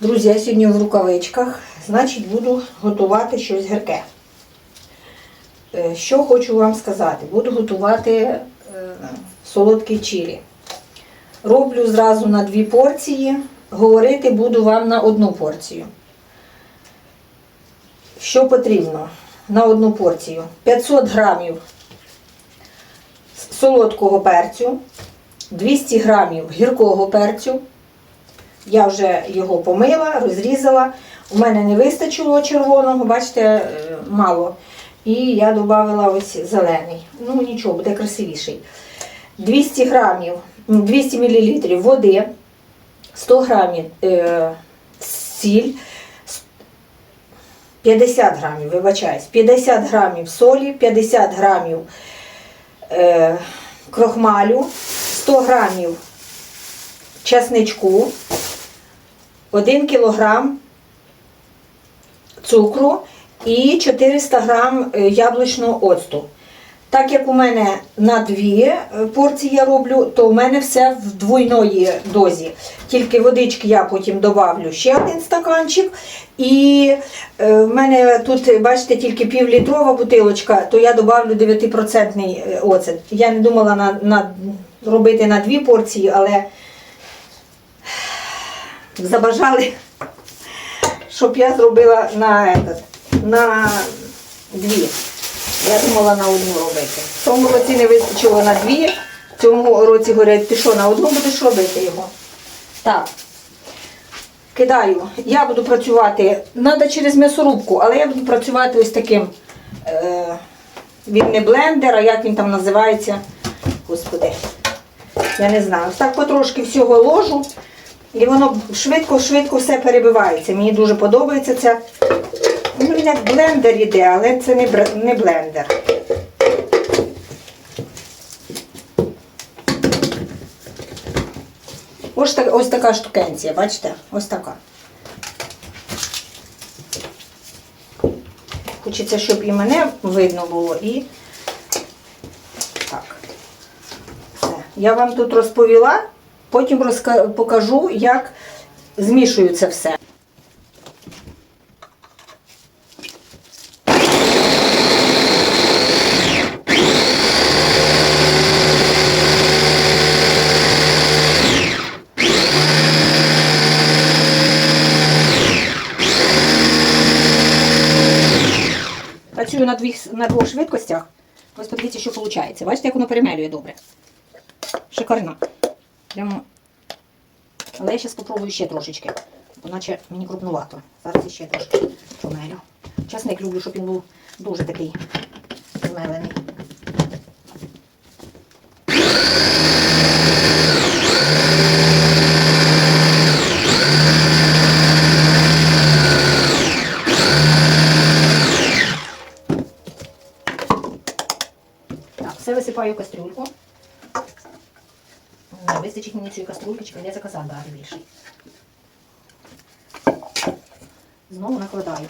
Друзі, я сьогодні в рукавичках, значить буду готувати щось гірке. Е, Що хочу вам сказати? Буду готувати е, солодкий чилі. Роблю зразу на дві порції, говорити буду вам на одну порцію. Що потрібно на одну порцію? 500 грамів солодкого перцю, 200 грамів гіркого перцю. Я вже його помила, розрізала. У мене не вистачило червоного, бачите, е, мало. І я додала ось зелений. Ну нічого, буде красивіший. 200 грамів, 200 мл води, 100 грамів е, сіль, 50 грамів, вибачаюсь, 50 грамів солі, 50 грамів е, крохмалю, 100 грамів чесничку, 1 кілограм цукру і 400 грам е, яблучного оцту. Так як у мене на дві е, порції я роблю, то у мене все в двойної дозі. Тільки водички я потім добавлю ще один стаканчик. І е, в мене тут, бачите, тільки півлітрова бутилочка, то я добавлю 9% е, оцет. Я не думала на, на, робити на дві порції, але забажали, щоб я зробила на, этот, на дві. Я думала на одну робити. В тому році не вистачило на дві. В цьому році говорять, ти що, на одну будеш робити його? Так. Кидаю. Я буду працювати, треба через м'ясорубку, але я буду працювати ось таким. Е, він не блендер, а як він там називається. Господи. Я не знаю. Ось так потрошки всього ложу. І воно швидко-швидко все перебивається. Мені дуже подобається це. Ну, він як блендер іде, але це не блендер. Ось, так, ось така штукенція, бачите? Ось така. Хочеться, щоб і мене видно було, і так. Все. Я вам тут розповіла, потім розка- покажу, як змішую це все. Працюю на двох, на двох швидкостях. Ось подивіться, що виходить. Бачите, як воно перемелює добре. Шикарно. Прямо. Але я зараз спробую ще трошечки. Бо наче мені крупнувато. Зараз ще трошки помелю. Часник люблю, щоб він був дуже такий змелений. Все висипаю в кастрюльку. Не вистачить мені цієї кастрюльки, чи заказав казан більше. Знову накладаю.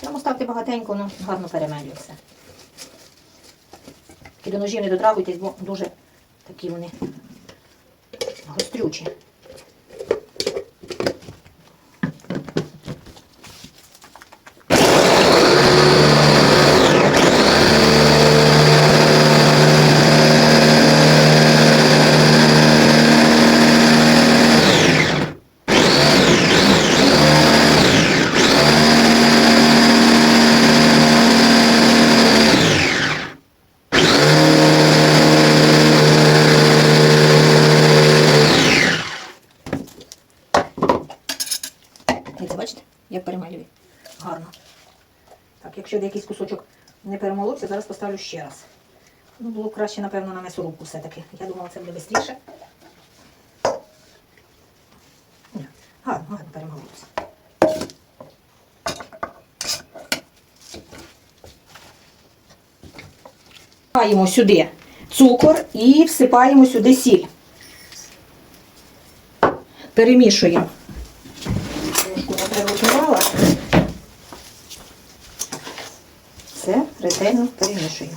Прямо ставте багатенько, ну гарно перемелю. все. І до ножів не дотрагуйтесь, бо дуже такі вони гострючі. І це бачите, як перемалює. Гарно. Якщо якийсь кусочок не перемоловся, зараз поставлю ще раз. Ну, було б краще, напевно, на м'ясорубку все-таки. Я думала, це буде швидше. Гарно, гарно перемоловся. Всипаємо сюди цукор і всипаємо сюди сіль. Перемішуємо. Все ретельно перемішую.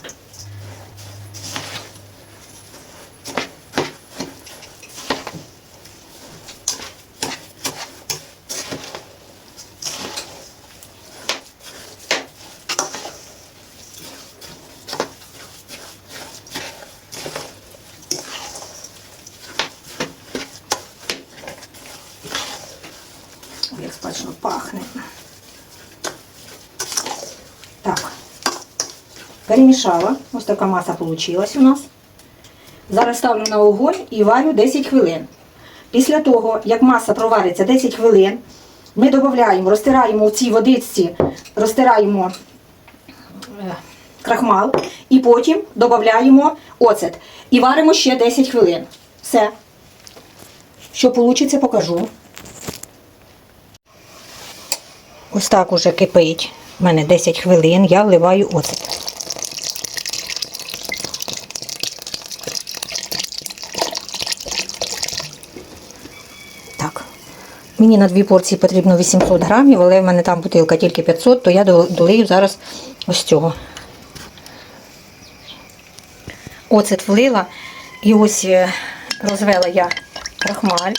Перемішала. Ось така маса вийшла у нас. Зараз ставлю на огонь і варю 10 хвилин. Після того, як маса провариться 10 хвилин, ми додаємо, розтираємо в цій водичці, розтираємо е, крахмал і потім додаємо оцет. І варимо ще 10 хвилин. Все. Що вийде, покажу. Ось так уже кипить. У мене 10 хвилин, я вливаю оцет. Так. Мені на дві порції потрібно 800 грамів, але в мене там бутилка тільки 500, то я дол- долию зараз ось цього. Оцет влила і ось е, розвела я крахмаль.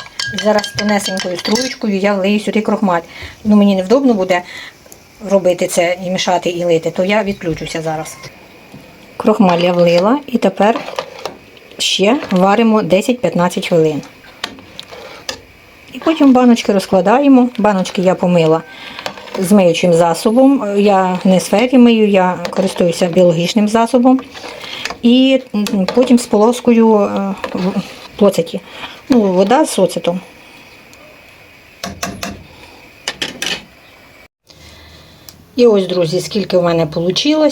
Зараз тонесенькою струєчкою я влию сюди крахмаль. Ну, мені невдобно буде робити це і мішати і лити, то я відключуся зараз. Крохмаль я влила і тепер ще варимо 10-15 хвилин. Потім баночки розкладаємо. Баночки я помила з миючим засобом. Я не з фері мию, я користуюся біологічним засобом. І потім з полоскою е, плоцеті. Ну, вода з оцетом. І ось, друзі, скільки в мене вийшло.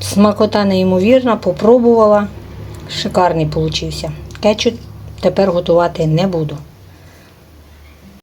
Смакота неймовірна, попробувала. Шикарний получився. Кетчуп тепер готувати не буду.